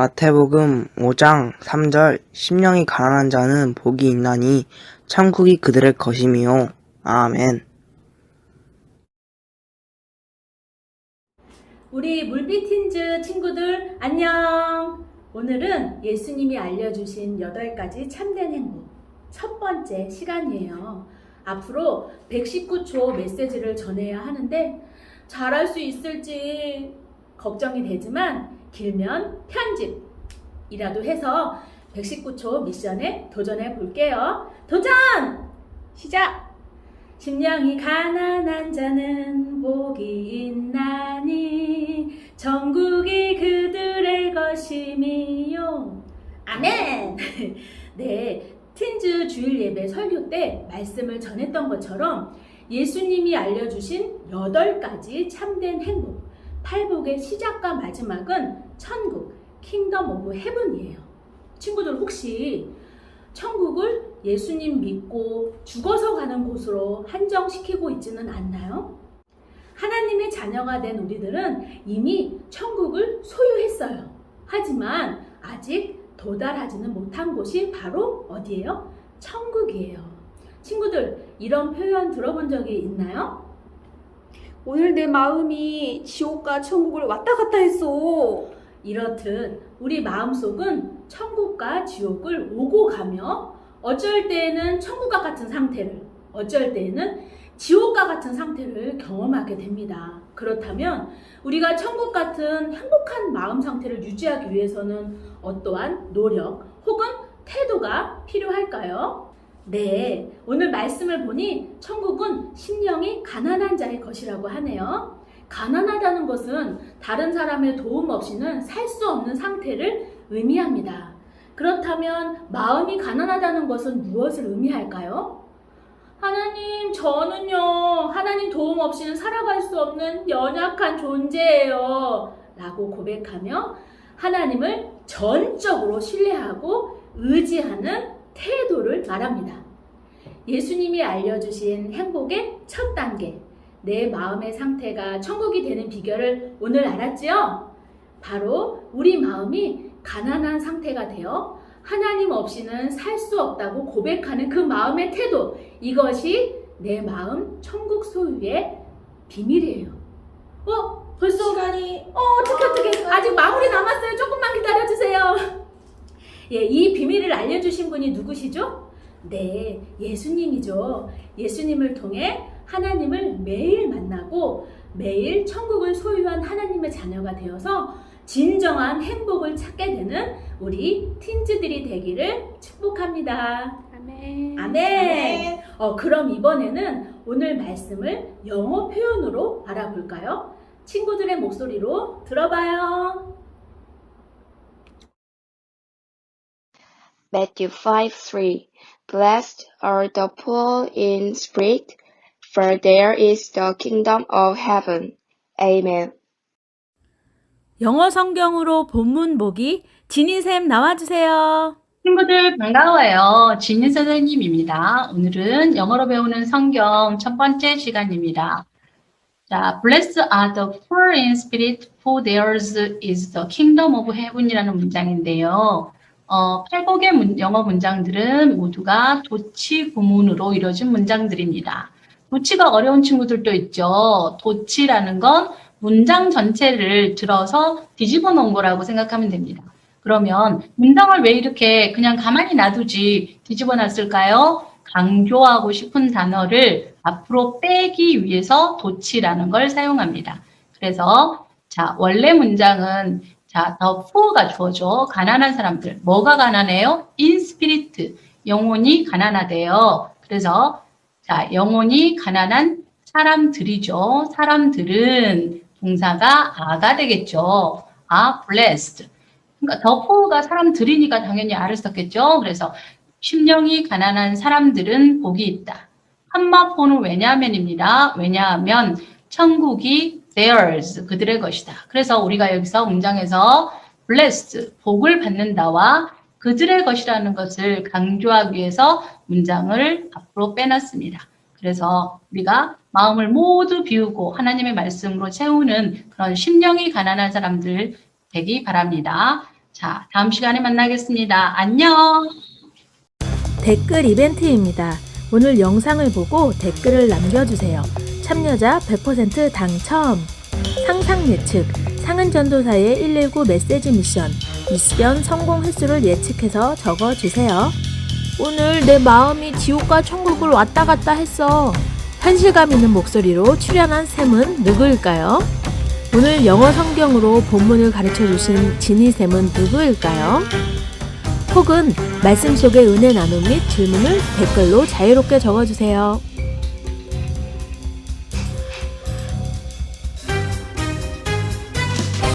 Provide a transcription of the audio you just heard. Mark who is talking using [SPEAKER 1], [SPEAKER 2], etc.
[SPEAKER 1] 마태복음 5장 3절 심령이 가난한 자는 복이 있나니 천국이 그들의 것임이요. 아멘.
[SPEAKER 2] 우리 물빛틴즈 친구들 안녕! 오늘은 예수님이 알려주신 8가지 참된 행복 첫 번째 시간이에요. 앞으로 119초 메시지를 전해야 하는데 잘할 수 있을지 걱정이 되지만 길면 편집이라도 해서 119초 미션에 도전해 볼게요. 도전! 시작! 심령이 가난한 자는 복이 있나니 천국이 그들의 것임이요. 아멘! 네, 틴즈 주일 예배 설교 때 말씀을 전했던 것처럼 예수님이 알려주신 8가지 참된 행복, 팔복의 시작과 마지막은 천국, 킹덤 오브 헤븐이에요. 친구들 혹시 천국을 예수님 믿고 죽어서 가는 곳으로 한정시키고 있지는 않나요? 하나님의 자녀가 된 우리들은 이미 천국을 소유했어요. 하지만 아직 도달하지는 못한 곳이 바로 어디예요? 천국이에요. 친구들, 이런 표현 들어본 적이 있나요?
[SPEAKER 3] 오늘 내 마음이 지옥과 천국을 왔다 갔다 했어.
[SPEAKER 2] 이렇듯 우리 마음속은 천국과 지옥을 오고 가며 어쩔 때에는 천국과 같은 상태를, 어쩔 때에는 지옥과 같은 상태를 경험하게 됩니다. 그렇다면 우리가 천국 같은 행복한 마음 상태를 유지하기 위해서는 어떠한 노력 혹은 태도가 필요할까요? 네, 오늘 말씀을 보니 천국은 심령이 가난한 자의 것이라고 하네요. 가난하다는 것은 다른 사람의 도움 없이는 살 수 없는 상태를 의미합니다. 그렇다면 마음이 가난하다는 것은 무엇을 의미할까요? 하나님, 저는요, 하나님 도움 없이는 살아갈 수 없는 연약한 존재예요. 라고 고백하며 하나님을 전적으로 신뢰하고 의지하는 태도를 말합니다. 예수님이 알려주신 행복의 첫 단계, 내 마음의 상태가 천국이 되는 비결을 오늘 알았지요? 바로 우리 마음이 가난한 상태가 되어 하나님 없이는 살 수 없다고 고백하는 그 마음의 태도, 이것이 내 마음 천국 소유의 비밀이에요. 어? 벌써
[SPEAKER 3] 시간이
[SPEAKER 2] 어, 어떻게 어떻게 아직 마무리 남았어요. 조금만 기다려 주세요. 예, 이 비밀을 알려 주신 분이 누구시죠? 네, 예수님이죠. 예수님을 통해 하나님을 매일 만나고 매일 천국을 소유한 하나님의 자녀가 되어서 진정한 행복을 찾게 되는 우리 틴즈들이 되기를 축복합니다.
[SPEAKER 3] 아멘.
[SPEAKER 2] 아멘. 어, 그럼 이번에는 오늘 말씀을 영어 표현으로 알아볼까요? 친구들의 목소리로 들어봐요.
[SPEAKER 4] Matthew 5 3 Blessed are the poor in spirit, for there is the kingdom of heaven. Amen.
[SPEAKER 2] 영어 성경으로 본문 보기 지니쌤 나와주세요.
[SPEAKER 5] 친구들 반가워요. 진희 선생님입니다. 오늘은 영어로 배우는 성경 첫 번째 시간입니다. 자, Blessed are the poor in spirit, for theirs is the kingdom of heaven이라는 문장인데요. 어, 팔곡의 문- 영어 문장들은 모두가 도치 구문으로 이루어진 문장들입니다. 도치가 어려운 친구들도 있죠. 도치라는 건 문장 전체를 들어서 뒤집어 놓은 거라고 생각하면 됩니다. 그러면 문장을 왜 이렇게 그냥 가만히 놔두지 뒤집어 놨을까요? 강조하고 싶은 단어를 앞으로 빼기 위해서 도치라는 걸 사용합니다. 그래서 자, 원래 문장은 자, 더 poor가 주어져. 가난한 사람들. 뭐가 가난해요? in spirit. 영혼이 가난하대요. 그래서 자, 영혼이 가난한 사람들이죠. 사람들은 동사가 아가 되겠죠. 아, blessed. 그러니까 더 포가 사람들이니까 당연히 알을 썼겠죠. 그래서 심령이 가난한 사람들은 복이 있다. 한마포는 왜냐하면입니다. 왜냐하면 천국이 theirs 그들의 것이다. 그래서 우리가 여기서 문장에서 blessed 복을 받는다와 그들의 것이라는 것을 강조하기 위해서 문장을 앞으로 빼놨습니다. 그래서 우리가 마음을 모두 비우고 하나님의 말씀으로 채우는 그런 심령이 가난한 사람들 되기 바랍니다. 자, 다음 시간에 만나겠습니다. 안녕!
[SPEAKER 2] 댓글 이벤트입니다. 오늘 영상을 보고 댓글을 남겨주세요. 참여자 100% 당첨! 상상 예측, 상은 전도사의 119 메시지 미션, 미션 성공 횟수를 예측해서 적어주세요. 오늘 내 마음이 지옥과 천국을 왔다 갔다 했어. 현실감 있는 목소리로 출연한 쌤은 누구일까요? 오늘 영어 성경으로 본문을 가르쳐 주신 지니 쌤은 누구일까요? 혹은 말씀 속의 은혜 나눔 및 질문을 댓글로 자유롭게 적어주세요.